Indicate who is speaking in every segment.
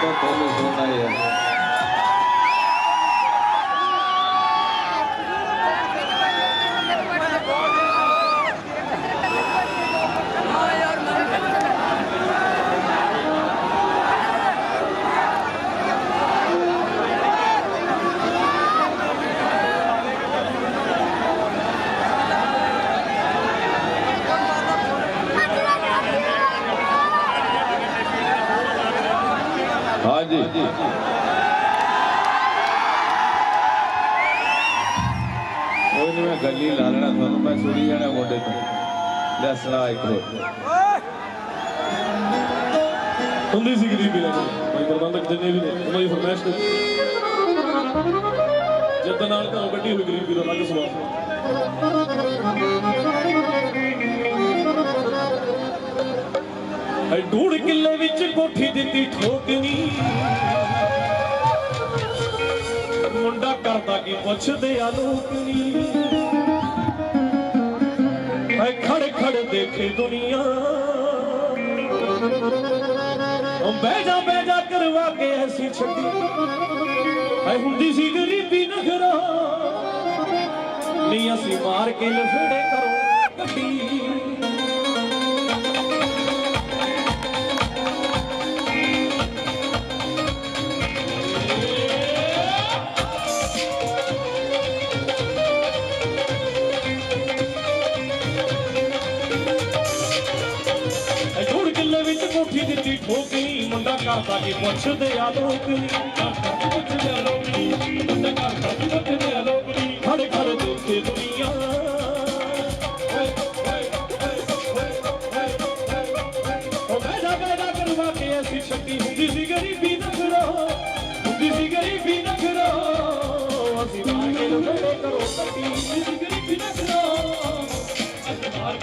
Speaker 1: ਤਾਂ ਤੁਹਾਨੂੰ ਸੁਣਨਾ ਯਾਰ ਹਾਂਜੀ। ਕੋਈ ਨਹੀਂ ਮੈਂ ਗੱਲੀ ਲਾ ਲੈਣਾ ਤੁਹਾਨੂੰ। ਮੈਂ ਸੁਣੀ ਜਾਣਾ ਮੋਢੇ ਤੋਂ। ਲੈ ਸੁਣਾ ਇੱਕ ਹੋਰ।
Speaker 2: ਹੁੰਦੀ ਸੀ ਗਰੀਬੀ ਨਾਲ ਭਾਈ ਪ੍ਰਬੰਧਕ ਜਿੰਨੇ ਵੀ ਉਹਨਾਂ ਦੀ ਫਰਮਾਇਸ਼ ਤੇ। ਜਿੱਦਾਂ ਨਾਲ ਘਰੋਂ ਕੱਢੀ ਹੋਈ ਗਰੀਬੀ ਦਾ ਅਲੱਗ ਸਵਾਦ ਐ ਡੂੜ ਕਿੱਲੇ ਵਿੱਚ ਕੋਠੀ ਦਿੱਤੀ ਠੋਕਨੀ ਮੁੰਡਾ ਕਰਦਾ ਕੀ ਪੁੱਛਦੇ ਆ ਲੋਕ ਨੀ ਖੜ ਖੜ ਦੇਖੇ ਦੁਨੀਆ। ਉਹ ਬਹਿ ਜਾ ਬਹਿ ਜਾ ਕਰਵਾ ਕੇ ਐਸੀ ਛੱਡੀ। ਐ ਹੁੰਦੀ ਸੀ ਗਰੀਬੀ ਨਖਰਾ। ਨਹੀਂ ਅਸੀਂ ਮਾਰ ਕੇ ਲਫੜੇ ਕਰੋ ਕੱਢੀ ਕਿੱਲੇ ਵਿੱਚ ਕੋਠੀ ਦਿੱਤੀ ਠੋਕਣੀ, ਮੁੰਡਾ ਕਰਦਾ ਕੀ ਪੁੱਛਦੇ ਆ ਲੋਕ। ਨੀ ਕਰਦਾ ਕੀ ਪੁੱਛਦੇ ਆ ਲੋਕ। ਨੀ ਮੁੰਡਾ ਕਰਦਾ ਕੀ ਪੁੱਛਦੇ ਆ ਲੋਕ। ਨੀ ਖੜੇ ਖੜੇ ਦੇਖੇ ਦੁਨੀਆ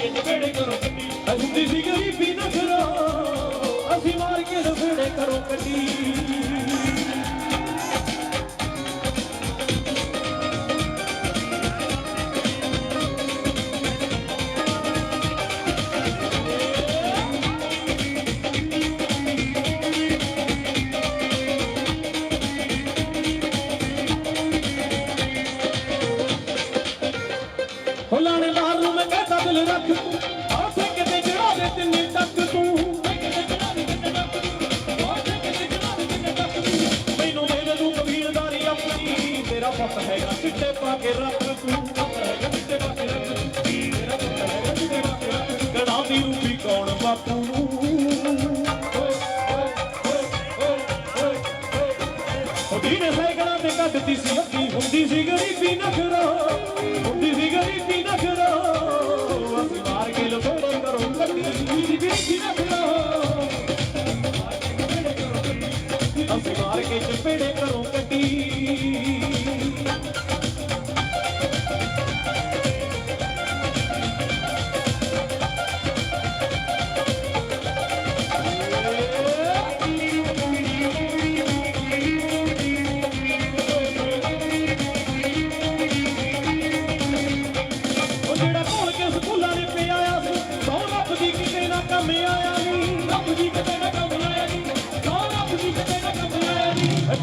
Speaker 2: ਕੇ ਲਫੇੜੇ ਕਰੋ ਕੱਢੀ ਹੁੰਦੀ ਸੀ ਗਰੀਬੀ ਨਖਰਾ ਅਸੀਂ ਮਾਰ ਕੇ ਲਫੇੜੇ ਕਰੋ ਕੱਢੀ ਹੋ ਲਾਣੇਦਾਰ ਮੈਂ ਕਹਤਾ ਦਿਲ ਰੱਖ। ਆ ਠੇਕੇ ਤੇ। ਚੜਾ ਦੇ ਤਿੰਨੇ ਤੱਕ ਤੂੰ। ਮੈਨੂੰ ਦੇ ਦੇ ਕਬੀਲਦਾਰੀ ਆਪਣੀ। ਤੇਰਾ ਪੁੱਤ ਹੈਗਾ ਚਿੱਟੇ ਪਾ ਕੇ ਰੱਖ ਤੂੰ। ਪੁੱਤ ਦੀ ਰੂਪੀ ਕੌਣ ਬਾਪੂ ਉਹਦੀ ਨੇ ਸਾਈਕਲਾਂ ਤੇ ਕੱਢਦੀ ਸੀ ਅੱਗੀ ਹੁੰਦੀ ਸੀ ਗਰੀਬੀ ਨਖਰਾ। ਅਸੀਂ ਮਾਰ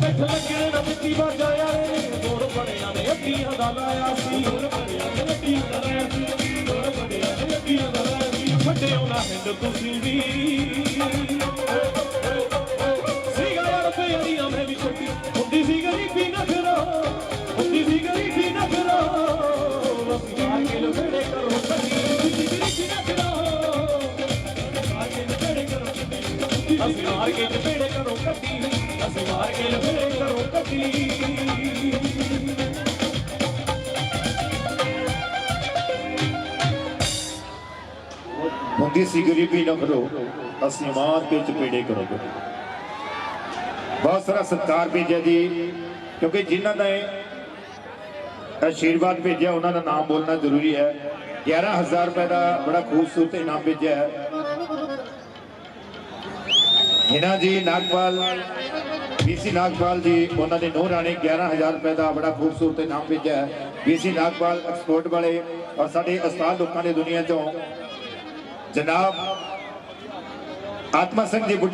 Speaker 2: ਨਹੀਂ ਲੱਗੇ ਨਾ ਮਿੱਟੀ ਵੱਜ ਰੇ ਦੌੜ ਬੜਿਆਂ ਨੇ ਅੱਡੀਆਂ ਦਾ ਲਾਇਆ ਸੀ। ਦੌੜ ਬੜਿਆਂ ਨੇ ਅੱਡੀਆਂ ਦਾ ਲਾਇਆ ਸੀ। ਦੌੜ ਬੜਿਆਂ ਨੇ ਅੱਡੀਆਂ ਦਾ ਲਾਇਆ ਸੀ। ਛੱਡਿਓ ਨਾ ਹਿੰਦ ਤੁਸੀਂ ਵੀ। ਸੀਗਾ ਯਾਰ ਪਿਆਰੀਆਂ ਮੈਂ ਵੀ ਛੱਡੀ ਹੁੰਦੀ ਸੀ ਗਰੀਬੀ ਨਖਰਾ। ਅਸੀਂ ਮਾਰ ਕੇ ਲਫੇੜੇ ਕਰੋ ਕੱਢੀ, ਅਸੀਂ ਮਾਰ ਕੇ ਲਫੇੜੇ ਕਰੋ ਕੱਢੀ।
Speaker 3: ਹੁੰਦੀ ਸੀ ਗਰੀਬੀ ਨਾ ਕਰੋ, ਅਸੀਂ ਮਾਰ ਕੇ ਚਪੇੜੇ ਕਰੋਗੇ ਬਹੁਤ ਸਾਰਾ ਸਤਿਕਾਰ ਭੇਜਿਆ ਜੀ, ਕਿਉਂਕਿ ਜਿਨ੍ਹਾਂ ਨੇ ਇਹ ਆਸ਼ੀਰਵਾਦ ਭੇਜਿਆ, ਉਹਨਾਂ ਦਾ ਨਾਮ ਬੋਲਣਾ ਜ਼ਰੂਰੀ ਹੈ। 11000 ਰੁਪਏ ਦਾ ਬੜਾ ਖੂਬਸੂਰਤ ਇਨਾਮ ਭੇਜਿਆ ਹੈ। ਹਿਨਾ ਜੀ, ਨਾਗਪਾਲ। ਬੀਸੀ ਨਾਗਪਾਲ ਜੀ, ਉਹਨਾਂ ਦੇ ਨੋ ਰਾਣੇ 11000 ਰੁਪਏ ਦਾ ਬੜਾ ਖੂਬਸੂਰਤ ਇਨਾਮ ਭੇਜਿਆ ਹੈ। ਬੀਸੀ ਨਾਗਪਾਲ ਐਕਸਪੋਰਟ ਵਾਲੇ ਔਰ ਸਾਡੇ ਉਸਤਾਦ ਲੋਕਾਂ ਦੀ ਦੁਨੀਆ ਚੋਂ ਜਨਾਬ ਆਤਮਾ ਸਿੰਘ ਜੀ ਬੁੱਢੇ